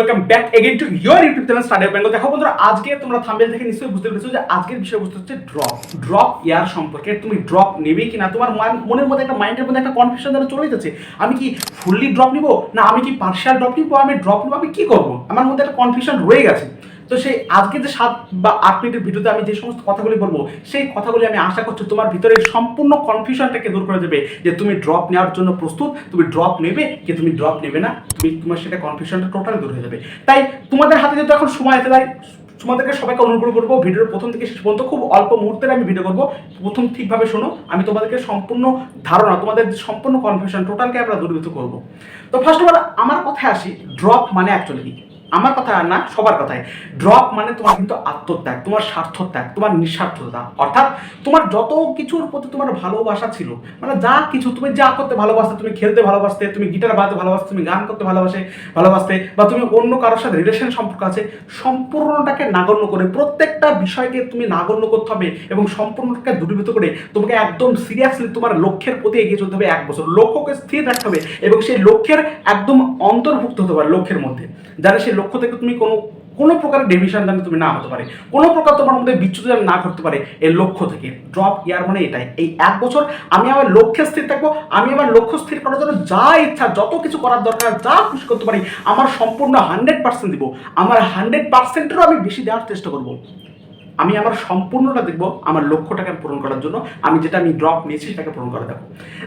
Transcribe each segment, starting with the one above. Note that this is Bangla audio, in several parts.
Welcome back again to your YouTube channel study of Bengal দেখো বন্ধুরা, আজকে তোমরা থাম্বেল দেখে নিশ্চয়ই বুঝতে পেরেছ যে আজকের বিষয়বস্তু হচ্ছে ড্রপ ড্রপ ইয়ার সম্পর্কে তুমি ড্রপ নেবে কি না তোমার মনের মধ্যে একটা মাইন্ডের মধ্যে একটা কনফিউশন যেন চলে যাচ্ছে। আমি কি ফুললি ড্রপ নিবো? না, আমি কি পার্শিয়াল ড্রপ নিবো? আমি ড্রপ নিবো? আমি কি করব? আমার মধ্যে একটা কনফিউশন রয়ে গেছে। তো সেই আজকে যে সাত বা আট মিনিটের ভিডিওতে আমি যে সমস্ত কথাগুলি বলব, সেই কথাগুলি আমি আশা করছি তোমার ভিতরে সম্পূর্ণ কনফিউশনটাকে দূর করে দেবে যে তুমি ড্রপ নেওয়ার জন্য প্রস্তুত, তুমি ড্রপ নেবে কি তুমি ড্রপ নেবে না, তুমি তোমার সেটা কনফিউশনটা টোটালি দূর হয়ে যাবে। তাই তোমাদের হাতে যেহেতু এখন সময় আছে, তাই তোমাদেরকে সবাইকে অনুগ্রহ করব ভিডিওর প্রথম থেকে শেষ পর্যন্ত খুব অল্প মুহূর্তের আমি ভিডিও করব। প্রথম ঠিকভাবে শোনো, আমি তোমাদেরকে সম্পূর্ণ ধারণা, তোমাদের সম্পূর্ণ কনফিউশন টোটালকে আমরা দূরীভূত করব। তো ফার্স্ট অফ অল আমার কথায় আসি ড্রপ মানে অ্যাকচুয়ালি কি? আমার কথা না, সবার কথায়। ড্রপ মানে তোমার কিন্তু আত্মত্যাগ, তোমার স্বার্থত্যাগ, তোমার নিঃস্বার্থতা। অর্থাৎ তোমার যত কিছুর প্রতি তোমার ভালোবাসা ছিল মানে যা কিছু তুমি যা করতে ভালোবাসতে, তুমি খেলতে ভালোবাসতে, তুমি গিটার বাজাতে ভালোবাসতে, তুমি গান করতে ভালোবাসে, ভালোবাসতে, বা তুমি অন্য কারোর সাথে রিলেশন সম্পর্ক আছে, সম্পূর্ণটাকে নাগণ্য করে, প্রত্যেকটা বিষয়কে তুমি নাগণ্য করতে হবে এবং সম্পূর্ণটাকে দূরীভূত করে তোমাকে একদম সিরিয়াসলি তোমার লক্ষ্যের প্রতি এগিয়ে চলতে হবে এক বছর। লক্ষ্যকে স্থির রাখতে হবে এবং সেই লক্ষ্যের একদম অন্তর্ভুক্ত হতে পারে লক্ষ্যের মধ্যে। যারা সেই লক্ষ্য থেকে তুমি কোনো কোনো প্রকার ডেভিশন যেন তুমি না হতে পারে, কোনো প্রকার তোমার মধ্যে বিচ্যুত যেন না করতে পারে এই লক্ষ্য থেকে। ড্রপ ইয়ার মানে এটাই। এই এক বছর আমি আমার লক্ষ্যে স্থির থাকব, আমি আমার লক্ষ্য স্থির করার জন্য যা ইচ্ছা, যত কিছু করার দরকার, যা খুশি করতে পারি, আমার সম্পূর্ণ হান্ড্রেড পার্সেন্ট দিব। আমার হান্ড্রেড পার্সেন্টেরও আমি বেশি দেওয়ার চেষ্টা করব। আমি আমার সম্পূর্ণটা দেখব আমার লক্ষ্যটাকে পূরণ করার জন্য। আমি যেটা আমি ড্রপ নিয়েছি সেটাকে পূরণ করে দেবো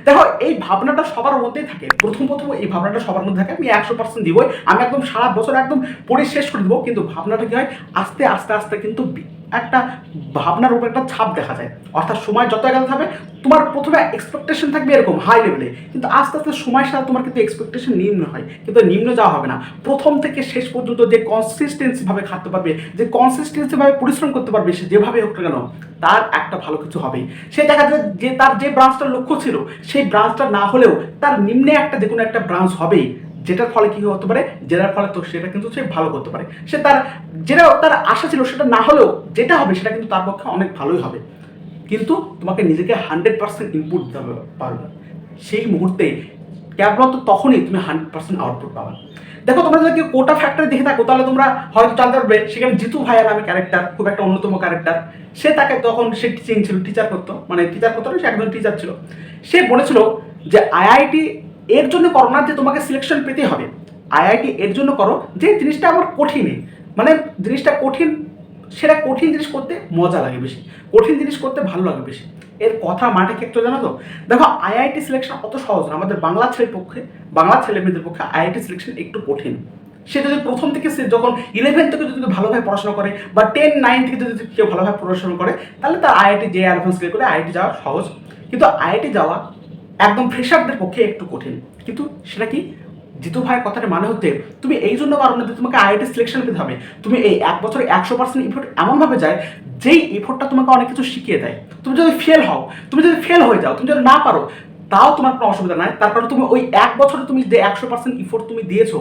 দেখো, এই ভাবনাটা সবার মধ্যেই থাকে। প্রথম প্রথম এই ভাবনাটা সবার মধ্যে থাকে। আমি একশো পার্সেন্ট দিবই। আমি একদম সারা বছর একদম পড়ে শেষ করে দেবো। কিন্তু ভাবনাটা কি হয়? আস্তে আস্তে আস্তে কিন্তু একটা ভাবনার উপর একটা ছাপ দেখা যায়। অর্থাৎ সময় যত এগাতে থাকবে, তোমার প্রথমে এক্সপেকটেশন থাকবে এরকম হাই লেভেলে কিন্তু আস্তে আস্তে সময়ের সাথে তোমার কিন্তু এক্সপেকটেশন নিম্ন হয়। কিন্তু নিম্ন যাওয়া হবে না। প্রথম থেকে শেষ পর্যন্ত যে কনসিস্টেন্সিভাবে খাটতে পারবে, যে কনসিস্টেন্সিভাবে পরিশ্রম করতে পারবে, সে যেভাবে হোক না কেন, তার একটা ভালো কিছু হবেই সে দেখা যায় যে তার যে ব্রাঞ্চটার লক্ষ্য ছিল, সেই ব্রাঞ্চটা না হলেও তার নিম্নে একটা যে কোনো একটা ব্রাঞ্চ হবেই। যেটার ফলে কি হতে পারে, যেটার ফলে তো সেটা কিন্তু সে ভালো করতে পারে। সে তার, যেটা তার আশা ছিল সেটা না হলেও যেটা হবে সেটা কিন্তু তার পক্ষে অনেক ভালোই হবে। কিন্তু তোমাকে নিজেকে হান্ড্রেড পার্সেন্ট ইনপুট দিতে পারবে। সেই মুহূর্তে কেবলমাত্র তখনই তুমি হান্ড্রেড পার্সেন্ট আউটপুট পাবে। দেখো, তোমরা যদি কোটা ফ্যাক্টরি দেখে থাকো, তাহলে তোমরা হয়তো জানতে পারবে, সেখানে জিতু ভাইয়া নামে ক্যারেক্টার খুব একটা অন্যতম ক্যারেক্টার সে তাকে তখন সে টিচিং ছিল টিচার করতো। মানে টিচার করতো সে একজন টিচার ছিল। সে বলেছিল যে, আইআইটি এর জন্য করো না যে তোমাকে সিলেকশন পেতে হবে। আইআইটি এর জন্য করো যে জিনিসটা আমার কঠিনই মানে জিনিসটা কঠিন, সেটা কঠিন জিনিস করতে মজা লাগে বেশি। কঠিন জিনিস করতে ভালো লাগে বেশি। এর কথা মাঠে ক্ষেত্রে জানো তো? দেখো, আইআইটি সিলেকশন অত সহজ না। আমাদের বাংলা ছেলের পক্ষে, বাংলা ছেলে মেয়েদের পক্ষে আইআইটি সিলেকশন একটু কঠিন। সে যদি প্রথম থেকে সে যখন ইলেভেন থেকে যদি ভালোভাবে পড়াশোনা করে বা টেন নাইন থেকে যদি কেউ ভালোভাবে পড়াশোনা করে, তাহলে তার আইআইটি যে অ্যাডভান্স করে আইআইটি যাওয়া সহজ। কিন্তু আইআইটি যাওয়া একদম ফ্রেশারদের পক্ষে একটু কঠিন। কিন্তু সেটা কি? জিতু ভাইয়ের কথাটা মানে হচ্ছে, তুমি এই জন্য পারো না যে তোমাকে আইআইটি সিলেকশন পেতে হবে। তুমি এই এক বছরে একশো পার্সেন্ট ইফোর্ট এমনভাবে যায়, যেই ইফোর্টটা তোমাকে অনেক কিছু শিখিয়ে দেয়। তুমি যদি ফেল হও, তুমি যদি ফেল হয়ে যাও, তুমি যদি না পারো, তাও তোমার কোনো অসুবিধা নাই। তার কারণ তুমি ওই এক বছরে তুমি যে একশো পার্সেন্ট ইফোর্ট তুমি দিয়েছ,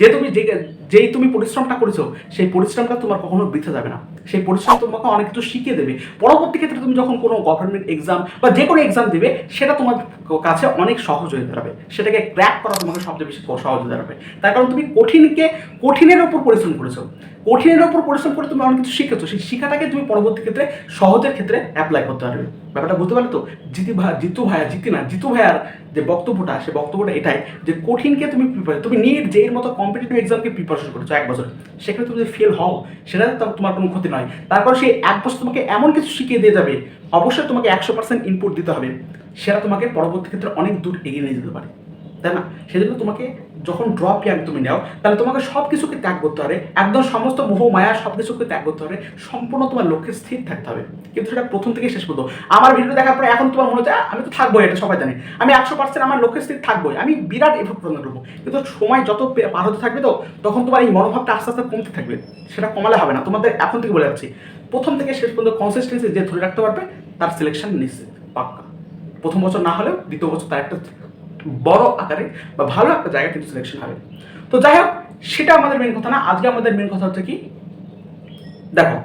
যে তুমি যেই তুমি পরিশ্রমটা করেছ, সেই পরিশ্রমটা তোমার কখনো বৃথা যাবে না। সেই পরিশ্রম তোমাকে অনেক কিছু শিখিয়ে দেবে। পরবর্তী ক্ষেত্রে তুমি যখন কোনো গভর্নমেন্ট এক্সাম বা যে কোনো এক্সাম দেবে, সেটা তোমার কাছে অনেক সহজ হয়ে দাঁড়াবে। সেটাকে ক্র্যাক করা তোমাকে সবচেয়ে বেশি সহজ হয়ে দাঁড়াবে। তার কারণ তুমি কঠিনকে, কঠিনের ওপর পরিশ্রম করেছ। কঠিনের ওপর পরিশ্রম করে তুমি অনেক কিছু শিখেছো। সেই শিখাটাকে তুমি পরবর্তী ক্ষেত্রে সহজের ক্ষেত্রে অ্যাপ্লাই করতে পারবে। ব্যাপারটা বুঝতে পারলে তো? জিতি ভাই জিতু ভাইয়া, জিতি না, জিতু ভাইয়ার যে বক্তব্যটা, সে বক্তব্যটা এটাই যে কঠিনকে তুমি প্রিপারেশন তুমি নিট যে এর মতো কম্পিটিটিভ এক্সামকে প্রিপারেশন করেছ এক বছর, সেখানে তুমি যদি ফেল হও, সেটা তোমার কোনো ক্ষতি নয়। তারপর সেই এক বছর তোমাকে এমন কিছু শিখিয়ে দিয়ে যাবে, অবশ্যই তোমাকে একশো পার্সেন্ট ইনপুট দিতে হবে, সেটা তোমাকে পরবর্তী ক্ষেত্রে অনেক দূর এগিয়ে নিয়ে যেতে পারে। তাই না? সেজন্য তোমাকে যখন ড্রপ ইয়ার তুমি নাও, তাহলে তোমাকে সব কিছুকে ত্যাগ করতে হবে। একদম সমস্ত মোহ, মায়া সব কিছুকে ত্যাগ করতে হবে। সম্পূর্ণ তোমার লক্ষ্যে স্থির থাকতে হবে। কিন্তু সেটা প্রথম থেকে শেষ পর্যন্ত। আমার ভিডিও দেখার পরে এখন তোমার মনে হচ্ছে আমি তো থাকবোই, এটা সবাই জানে। আমি একশো পার্সেন্ট আমার লক্ষ্যে স্থির থাকবোই। আমি বিরাট এফোর্ট প্রদান করব। কিন্তু সময় যত পার হতে থাকবে তো, তখন তোমার এই মনোভাবটা আস্তে আস্তে কমতে থাকবে। সেটা কমালে হবে না। তোমাদের এখন থেকে বলে যাচ্ছি। প্রথম থেকে শেষ পর্যন্ত কনসিস্টেন্সি যে ধরে রাখতে পারবে, তার সিলেকশন নিশ্চিত। পাক্কা। প্রথম বছর না হলেও দ্বিতীয় বছর তার একটা বড় আকারে বা ভালো একটা জায়গায় কিন্তু সিলেকশন হবে। তো যাই হোক সেটা আমাদের মেন কথা না। আজকে আমাদের মেন কথা হচ্ছে কি? দেখো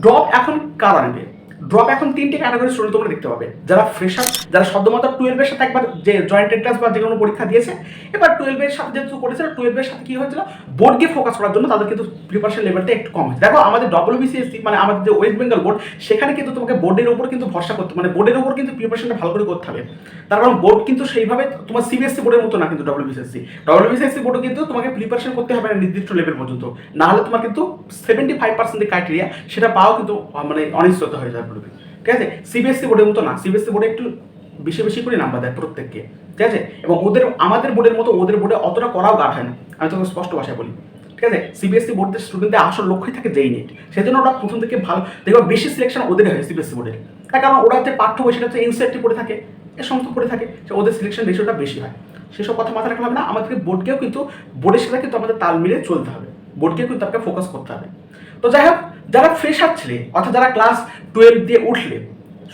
ড্রপ এখন কারা নেবে ড্রপ এখন তিনটে ক্যাটাগরি স্টুডেন্ট তোমরা দেখতে পাবে। যারা ফ্রেশার যারা সদ্যমাত্র টুয়েলভের সাথে একবার যে জয়েন্ট এন্ট্রান্স বা যে কোনো পরীক্ষা দিয়েছে, এবার টুয়েলভের সাথে যেহেতু করেছিল টুয়েলভের সাথে কি হয়েছিল? বোর্ডকে ফোকাস করার জন্য তাদের কিন্তু প্রিপারেশন লেভেলটা একটু কম হয়েছে। দেখো, আমাদের ডব্লিউবিসিএসসি মানে আমাদের যে ওয়েস্ট বেঙ্গল বোর্ড সেখানে কিন্তু তোমাকে বোর্ডের উপর কিন্তু ভরসা করতে মানে বোর্ডের উপর কিন্তু প্রিপারেশনটা ভালো করে করতে হবে। তার কারণ বোর্ড কিন্তু সেইভাবে তোমার সিবিএসসি বোর্ডের মতো না কিন্তু ডব্লিউবিসিএসসি ডব্লিউবিসিএসসি বোর্ডে কিন্তু তোমাকে প্রিপারেশন করতে হবে না নির্দিষ্ট লেভেল পর্যন্ত। না হলে তোমার কিন্তু সেভেন্টি ফাইভ পার্সেন্ট ক্রাইটেরিয়া সেটা পাওয়া কিন্তু মানে অনিশ্চিত হয়ে যায় পড়বে ঠিক আছে? সিবিএসসি বোর্ডের মতো না। সিবিএসসি বোর্ডে একটু বেশি বেশি করে নাম্বার দেয় প্রত্যেককে। ঠিক আছে? এবং ওদের, আমাদের বোর্ডের মতো ওদের বোর্ডে অতটা করাও গাঠ হয় না। আমি তোকে স্পষ্ট ভাষায় বলি। ঠিক আছে? সিবিএসসি বোর্ডের স্টুডেন্টদের আসল লক্ষ্যই থাকে যেই নেট সেই জন্য ওরা প্রথম থেকে ভালো দেখবে বেশি সিলেকশন ওদের হয় সিবিএসসি বোর্ডের তার কারণ ওরা যে পাঠ্য বই সেটা হচ্ছে এনসিআরটি পড়ে থাকে। এ সমস্ত পড়ে থাকে। সে ওদের সিলেকশন রেশিওটা বেশি হয়। সেসব কথা মাথায় রাখলে হবে না। আমাদেরকে বোর্ডকেও কিন্তু বোর্ডের সাথে কিন্তু আমাদের তাল মিলিয়ে চলতে হবে। বোর্ডকেও কিন্তু তাকে ফোকাস করতে হবে। তো যাই হোক যারা ফ্রেশার ছেলে, অর্থাৎ যারা ক্লাস টুয়েলভ দিয়ে উঠলে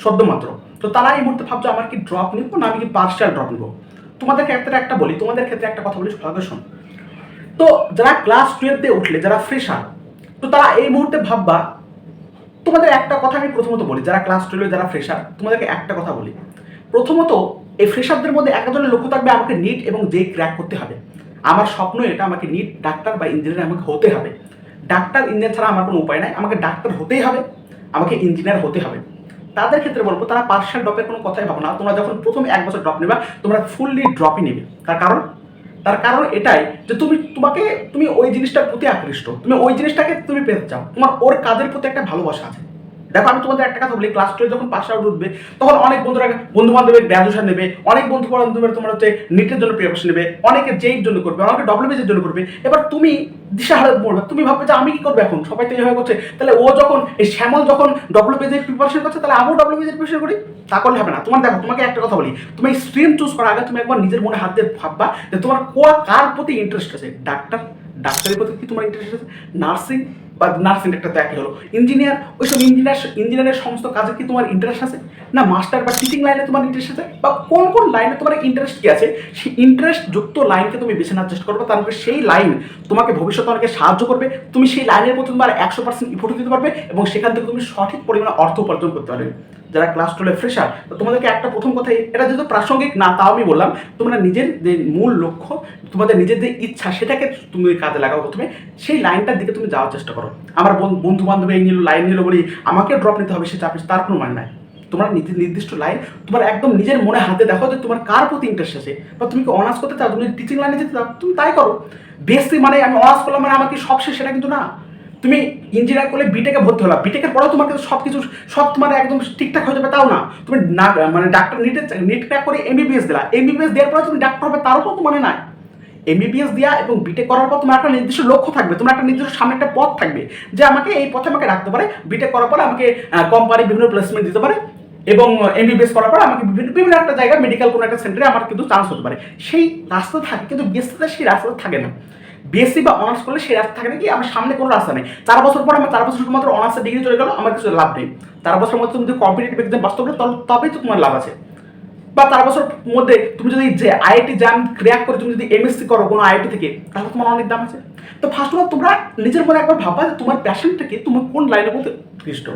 সদ্যমাত্র তো তারা এই মুহূর্তে ভাবছ, আমার কি ড্রপ নিব না আমি কি পার্সিয়াল ড্রপ নিব? তোমাদের ক্ষেত্রে একটা বলি, তোমাদের ক্ষেত্রে একটা কথা বলি ভালো শোনো। তো যারা ক্লাস টুয়েলভ দিয়ে উঠলে, যারা ফ্রেশার তো তারা এই মুহূর্তে ভাববা, তোমাদের একটা কথা আমি প্রথমত বলি, যারা ক্লাস টুয়েলভে যারা ফ্রেশার তোমাদেরকে একটা কথা বলি। প্রথমত, এই ফ্রেশারদের মধ্যে একজনের লক্ষ্য থাকবে, আমাকে নিট এবং জে ক্র্যাক করতে হবে। আমার স্বপ্ন এটা, আমাকে নিট ডাক্তার বা ইঞ্জিনিয়ার আমাকে হতে হবে। ডাক্তার ইঞ্জিনিয়ার ছাড়া আমার কোনো উপায় নাই। আমাকে ডাক্তার হতেই হবে, আমাকে ইঞ্জিনিয়ার হতে হবে। তাদের ক্ষেত্রে বলব, তারা পার্সেন্ট ড্রপের কোনো কথাই ভাবো না। তোমরা যখন প্রথম এক বছর ড্রপ নেবা, তোমরা ফুললি ড্রপই নেবে। তার কারণ? তার কারণ এটাই যে তুমি, তোমাকে, তুমি ওই জিনিসটার প্রতি আকৃষ্ট। তুমি ওই জিনিসটাকে তুমি পেতে চাও। তোমার ওর কাজের প্রতি একটা ভালোবাসা আছে। দেখো, আমি তোমাদের একটা কথা বলি ক্লাস টুয়ে যখন পাস আউট উঠবে, তখন অনেক বন্ধুরা বন্ধু বান্ধবের গ্র্যাজুয়েশন নেবে, অনেক বন্ধু বান্ধবের তোমার হচ্ছে নিটের জন্য প্রিপারেশন নেবে, অনেকে জেইর জন্য করবে, অনেকে ডব্লিউবিসির জন্য করবে। এবার তুমি দিশাহারা পড়বে, তুমি ভাববে যে আমি কি করব এখন? সবাই তো এইভাবে করছে। তাহলে ও যখন, এই শ্যামল যখন ডব্লিউবিসির প্রিপারেশন করছে, তাহলে আমিও ডব্লিউবিসির প্রিপারেশন করি? তা করলে হবে না। তোমার দেখো, তোমাকে একটা কথা বলি, তুমি স্ট্রিম চুজ করার আগে তুমি একবার নিজের মনে হাত দিয়ে ভাববা যে তোমার কার প্রতি ইন্টারেস্ট আছে? ডাক্তার ডাক্তারের প্রতি কি তোমার ইন্টারেস্ট আছে? নার্সিং বা নার্সিং একটা একই হলো। ইঞ্জিনিয়ার ওইসব ইঞ্জিনিয়ার ইঞ্জিনিয়ারের সমস্ত কাজে কি তোমার ইন্টারেস্ট আছে? না মাস্টার বা টিচিং লাইনে তোমার ইন্টারেস্ট আছে? বা কোন কোন লাইনে তোমার ইন্টারেস্ট কি আছে? সেই ইন্টারেস্ট যুক্ত লাইনকে তুমি বেছে নেওয়ার চেষ্টা করবে তারপরে সেই লাইন তোমাকে ভবিষ্যতে অনেকে সাহায্য করবে। তুমি সেই লাইনের প্রতি তোমার একশো পার্সেন্ট ইফোর্ট দিতে পারবে এবং সেখান থেকে তুমি সঠিক পরিমাণে অর্থ উপার্জন করতে পারবে। যারা ক্লাস টুয়েলভে ফ্রেশার তো তোমাদেরকে একটা প্রথম কথাই, এটা যেহেতু প্রাসঙ্গিক, না তাও আমি বললাম, তোমরা নিজের যে মূল লক্ষ্য, তোমাদের নিজের যে ইচ্ছা, সেটাকে তুমি কাজে লাগাও প্রথমে, সেই লাইনটার দিকে তুমি যাওয়ার চেষ্টা করো। আমার বন্ধু বান্ধব এই নিল, লাইন নিল বলি, আমাকে ড্রপ নিতে হবে সে চাপিস তার কোনো মানে নাই। তোমার নির্দিষ্ট লাইন তোমার একদম নিজের মনে হাতে দেখো যে তোমার কার প্রতি ইন্টারেস্ট আছে। বা তুমি কি অনার্স করতে চাও, তুমি টিচিং লাইনে যেতে চাও, তুমি তাই করো। বেসি মানে আমি অনার্স করলাম মানে আমার কি সব শেষ, সেটা কিন্তু না। তুমি ইঞ্জিনিয়ার করলে বিটেকে ভর্তি হলাম বিটেকের পরেও তোমার কিন্তু সব কিছু সব তোমার একদম ঠিকঠাক হয়ে যাবে তাও না। তুমি না মানে ডাক্তার নিটে নিট ক্র্যাক করে এমবিবিএস দিলা। এমবিবিএস দেওয়ার পরে তুমি ডাক্তার হবে তারও তো মানে নাই। এমবিবিএস দেওয়া এবং বিটেক করার পর তোমার একটা নির্দিষ্ট লক্ষ্য থাকবে, তোমার একটা নির্দিষ্ট সামনে একটা পথ থাকবে, যে আমাকে এই পথে আমাকে রাখতে পারে। বিটেক করার পরে আমাকে কোম্পানি বিভিন্ন প্লেসমেন্ট দিতে পারে এবং এমবিবিএস করার পর আমাকে বিভিন্ন বিভিন্ন একটা জায়গায় মেডিকেল কোনো একটা সেন্টারে আমার কিন্তু চান্স হতে পারে। সেই রাস্তা থাকে, কিন্তু বিএসসিতে সেই রাস্তা থাকে না। বিএসসি বা অনার্স করলে সেই রাস্তা থাকে না কি? আমার সামনে কোনো রাস্তা নেই। চার বছর পর আমার চার বছর শুধুমাত্র অনার্সের ডিগ্রি চলে গেলো, আমার কিছু লাভ নেই। চার বছরের মধ্যে তুমি যদি কম্পিটিটিভ এক্সাম বাস্তব করো তবে- তবেই তো তোমার লাভ আছে। বা চার বছর মধ্যে তুমি যদি যে আইআইটি জ্যাম ক্র্যাক করে তুমি যদি এমএসসি করো কোনো আইআইটি থেকে, তাহলে তোমার অনেক দাম আছে। তো ফার্স্ট অফ অল তোমরা নিজের মনে একবার ভাববা যে তোমার প্যাশনটাকে তোমার কোন লাইনের মধ্যে উৎকৃষ্ট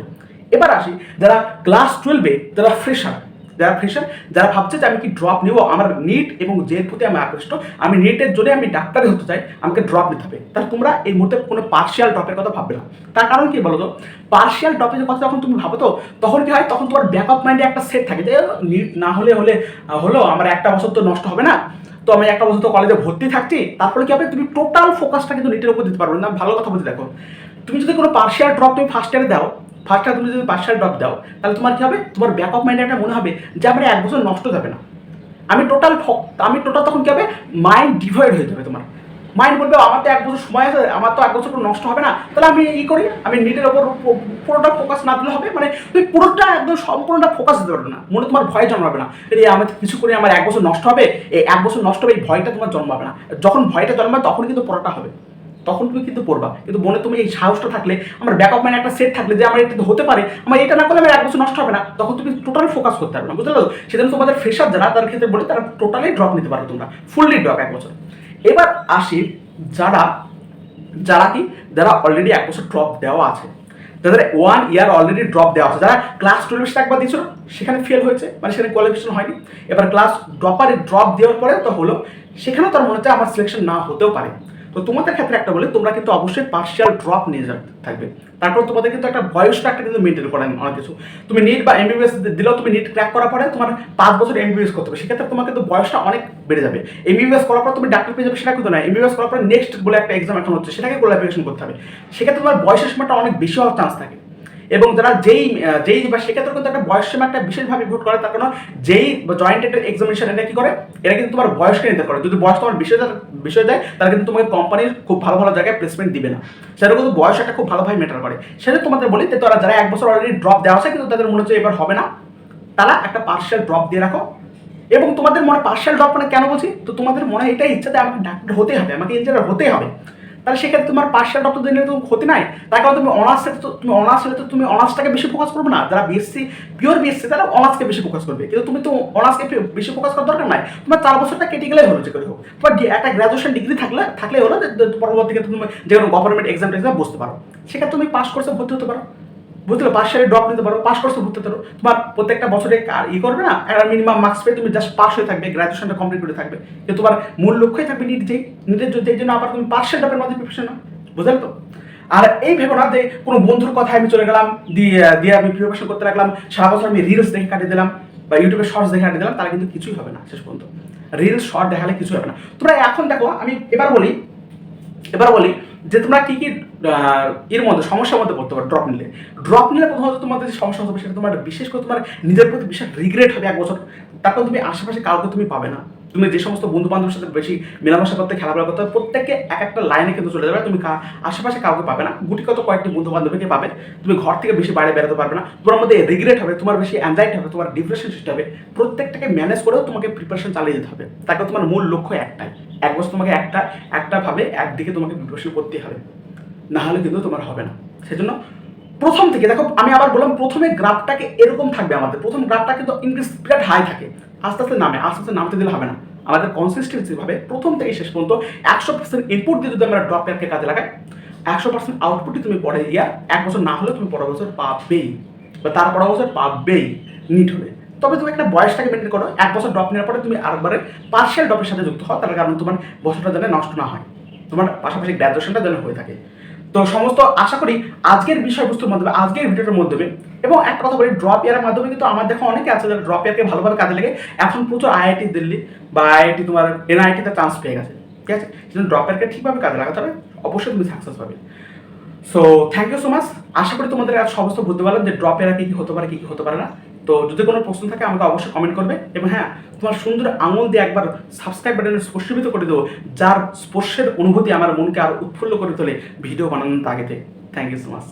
এবার আসি, যারা ক্লাস টুয়েলভে যারা ফ্রেশার যারা ফ্রেশার, যারা ভাবছে যে আমি কি ড্রপ নেব, আমার নিট এবং জের প্রতি আমি আকৃষ্ট, আমি নেটের জন্য আমি ডাক্তারি হতে চাই, আমাকে ড্রপ নিতে হবে। তাহলে তোমরা এই মুহূর্তে কোনো পার্শিয়াল ড্রপের কথা ভাববে না। তার কারণ কি বলো তো পার্শিয়াল ড্রপের কথা যখন তুমি ভাবো তো, তখন কি হয়? তখন তোমার ব্যাকআপ মাইন্ডে একটা সেট থাকে যে নিট না হলে হলে হলো, আমার একটা বছর তো নষ্ট হবে না। তো আমি একটা বছর তো কলেজে ভর্তি থাকছি। তারপরে কি হবে? তুমি টোটাল ফোকাসটা কিন্তু নিটের উপর দিতে পারবে না। ভালো কথা বলতে দেখো। তুমি যদি কোনো পার্শিয়াল ড্রপ তুমি ফার্স্ট ইয়ারে দাও ফার্স্ট ইয়ার তুমি যদি পার্শিয়াল ড্রপ দাও, তাহলে তোমার কি হবে? তোমার ব্যাক অফ মাইন্ডে একটা মনে হবে যে আমার এক বছর নষ্ট যাবে না। আমি টোটাল আমি টোটাল তখন কি হবে? মাইন্ড ডিভয়েড হয়ে যাবে তোমার। মাইন্ড বলবে আমার তো এক বছর সময় আছে, আমার তো এক বছর পুরো নষ্ট হবে না। তাহলে আমি ই করি, আমি নিটের ওপর পুরোটা ফোকাস না দিলে হবে? মানে তুমি পুরোটা একদম সম্পূর্ণটা ফোকাস দিতে পারবে না। মনে তোমার ভয় জন্মাবে না। রে আমার কিছু করে, আমার এক বছর নষ্ট হবে, এই এক বছর নষ্ট হবে, এই ভয়টা তোমার জন্মাবে না। যখন ভয়টা জন্মাবে তখন কিন্তু পড়াটা হবে। তখন তুমি কিন্তু পড়বা। কিন্তু মনে তুমি এই সাহসটা থাকলে, আমার ব্যাক অফ মাইন্ড একটা সেট থাকলে যে আমার এটা হতে পারে, আমার এটা না করলে আমার এক বছর নষ্ট হবে না। তখন তুমি টোটাল ফোকাস করতে পারবে না, বুঝতে পারছ সেজন্য তোমাদের ফ্রেশার যারা তার ক্ষেত্রে বলে, তারা টোটালি ড্রপ নিতে পারো তোমরা। ফুললি ড্রপ এক বছর। এবার আসি যারা যারা কি? যারা অলরেডি এক বছর ড্রপ দেওয়া আছে। যাদের ওয়ান ইয়ার অলরেডি ড্রপ দেওয়া আছে। যারা ক্লাস টুয়েলভ একবার দিয়েছিল, সেখানে ফেল হয়েছে মানে সেখানে কোয়ালিফিকেশন হয়নি। এবার ক্লাস ড্রপারে ড্রপ দেওয়ার পরে তো হলো, সেখানেও তার মনে হচ্ছে আমার সিলেকশন না হতেও পারে। তো তোমাদের ক্ষেত্রে একটা বলে, তোমরা কিন্তু অবশ্যই পার্সিয়াল ড্রপ নিয়ে থাকবে। তারপর তোমাদের কিন্তু একটা বয়সটা একটা কিন্তু মেনটেন করেন অনেক কিছু। তুমি নিট বা এমবিবিএস দিলেও তুমি নিট ক্র্যাক করার পরে তোমার পাঁচ বছর এমবিবিএস করতে হবে। সেক্ষেত্রে তোমার কিন্তু বয়সটা অনেক বেড়ে যাবে। এমবিবিএস করার পর তুমি ডাক্তার পেয়ে যাবে, সেটা কিন্তু না এমবিবিএস করার পর নেক্সট বলে একটা এক্সাম এখন হচ্ছে, সেটাকে কোয়ালিফিকেশন করতে হবে। সেক্ষেত্রে তোমার বয়সের সময়টা অনেক বেশি হওয়ার চান্স থাকে। এবং যারা যেই যেই বা সেক্ষেত্রে কিন্তু একটা বয়স সীমা একটা বিশেষভাবে ভোট করে, তার কারণ যেই জয়েন্ট এক্সামিনেশন এটা কি করে? এটা কিন্তু তোমার বয়সকে নির্ধারণ করে। যদি বয়স তোমার বিষয় বিষয় দেয় তাহলে কিন্তু তোমাকে কোম্পানির খুব ভালো ভালো জায়গায় প্লেসমেন্ট দিবে না। সেটা কিন্তু বয়স একটা খুব ভালোভাবে ম্যাটার করে। সেটা তোমাদের বলি, যে তারা যারা এক বছর অলরেডি ড্রপ দেওয়া আছে, কিন্তু তাদের মনে হচ্ছে এবার হবে না, তারা একটা পার্সিয়াল ড্রপ দিয়ে রাখো। এবং তোমাদের মনে পার্সিয়াল ড্রপ মানে কেন বলছি? তো তোমাদের মনে এটাই ইচ্ছা যে আমাকে ডাক্তার হতে হবে, আমাকে ইঞ্জিনিয়ার হতে হবে। তাহলে সেক্ষেত্রে তোমার পার্সিয়াল ডক্টর দিলে তো ক্ষতি নাই। তার কারণ তুমি অনার্স তুমি অনার্স হলে তো তুমি অনার্সটাকে বেশি ফোকাস করবে না। যারা বিএসসি পিওর বিএসসি তারা অনার্সকে বেশি ফোকাস করবে। কিন্তু তুমি তো অনার্সকে বেশি ফোকাস করার দরকার নাই। তোমার চার বছরটা কেটে গেলেই হলো যে করে হোক। তোমার একটা গ্রাজুয়েশন ডিগ্রি থাকলে থাকলে হলো পরবর্তীতে তুমি যে কোনো গভর্নমেন্ট এক্সাম টেক্সাম বসতে পারো। সেক্ষেত্রে তুমি পাস কোর্সে ভর্তি হতে পারো। পারো পাঁচ সালে ড্রপ নিতে পারো পাস কোর্সে ভর্তি হতে পারো। তোমার প্রত্যেকটা বছরে ই করবে না? একটা মিনিমাম মার্কস পেয়ে তুমি জাস্ট পাস হয়ে থাকবে গ্রাজুয়েশনটা কমপ্লিট করে থাকবে। কিন্তু তোমার মূল লক্ষ্যই থাকবে নিট যেই নিটের এই জন্য আবার তুমি পার্সিয়াল ড্রপের মধ্যে প্রিপারেশন নাও। বুঝলে তো? আর এই ভেবো না যে কোনো বন্ধুর কথায় আমি চলে গেলাম, দিয়ে দিয়ে আমি প্রিপারেশন করতে লাগলাম, সারা বছর আমি রিলস দেখে কাটিয়ে দিলাম, বা ইউটিউবে শর্টস দেখে কাটিয়ে দিলাম, তাহলে কিন্তু কিছুই হবে না শেষ পর্যন্ত। রিলস শর্ট দেখালে কিছুই হবে না। তোমরা এখন দেখো, আমি এবার বলি এবার বলি যে তোমরা কী কী এর মধ্যে, সমস্যার মধ্যে পড়তে পারো ড্রপ নিলে। ড্রপ নিলে প্রথমত তোমাদের যে সমস্যা হবে, সেটা তোমার বিশেষ করে তোমার নিজের প্রতি বিশেষ রিগ্রেট হবে এক বছর। তারপর তুমি আশেপাশে কাউকে তুমি পাবে না। তুমি যে সমস্ত বন্ধু বান্ধবের সাথে বেশি মেলামেশা করতে, খেলাধুলা করতে, প্রত্যেককে এক একটা লাইনে কিন্তু চলে যাবে। তুমি আশেপাশে কাউকে পাবে না। গুটি কত কয়েকটি বন্ধু বান্ধবীকে পাবে। তুমি ঘর থেকে বেশি বাইরে বেরোতে পারবে না। তোমার মধ্যে রিগ্রেট হবে, তোমার বেশি অ্যাংজাইটি হবে, তোমার ডিপ্রেশন সৃষ্টি হবে। প্রত্যেকটাকে ম্যানেজ করেও তোমাকে প্রিপারেশন চালিয়ে যেতে হবে। তাকে তোমার মূল লক্ষ্য একটাই। এক বছর তোমাকে একটা একটা ভাবে একদিকে তোমাকে প্রিপারেশন করতে হবে। না হলে কিন্তু তোমার হবে না। সেজন্য প্রথম থেকে, দেখো, আমি আবার বললাম, প্রথমে গ্রাফটাকে এরকম থাকবে আমাদের। প্রথম গ্রাফটা কিন্তু ইনক্রিজ বিরাট হাই থাকে। আস্তে আস্তে নামে, আস্তে আস্তে নামতে দিলে হবে না। আমাদের কনসিস্টেন্সি ভাবে প্রথম থেকে শেষ পর্যন্ত একশো পার্সেন্ট ইনপুট দিয়ে যদি আমরা ড্রপ ইয়ারকে কাজে লাগাই, একশো পার্সেন্ট আউটপুটই তুমি পরে ইয়ার এক বছর না হলে তুমি পরের বছর পাবেই, বা তার পরের বছর পাবেই নিট হলে তবে তুমি একটা বয়সটাকে মেনটেন করো, এক বছর ড্রপ নেওয়ার পরে তুমি আরেকবারে পার্সিয়াল ড্রপের সাথে যুক্ত হও, তার কারণ তোমার বছরটা যেন নষ্ট না হয়। তোমার পাশাপাশি গ্র্যাজুয়েশনটা যেন হয়ে থাকে। তো সমস্ত আশা করি আজকের বিষয়বস্তুর মাধ্যমে, আজকের ভিডিওটার মাধ্যমে, এবং একটা কথা বলি ড্রপ ইয়ারের মাধ্যমে কিন্তু আমার দেখো অনেকে আছে যারা ড্রপ ইয়ারকে ভালোভাবে কাজে লাগে। এখন প্রচুর আইআইটি দিল্লি বা আইআইটি তোমার এনআইটিতে চান্স পেয়ে গেছে, ঠিক আছে? সেজন্য ড্রপ ইয়ারকে ঠিকভাবে কাজে লাগাতে হবে, অবশ্যই তুমি সাকসেস পাবে। So thank you so much আশা করি তোমাদের আজ সমস্ত বুঝতে পারলাম যে ড্রপ এরা কী কী হতে পারে, কী কী হতে পারে না। তো যদি কোনো প্রশ্ন থাকে আমাকে অবশ্যই কমেন্ট করবে এবং হ্যাঁ তোমার সুন্দর আঙুল দিয়ে একবার সাবস্ক্রাইব বাটনে স্পর্শিত করে দেবো, যার স্পর্শের অনুভূতি আমার মনকে আরও উৎফুল্ল করে তোলে ভিডিও বানানোর আগেতে থ্যাংক ইউ সো মাচ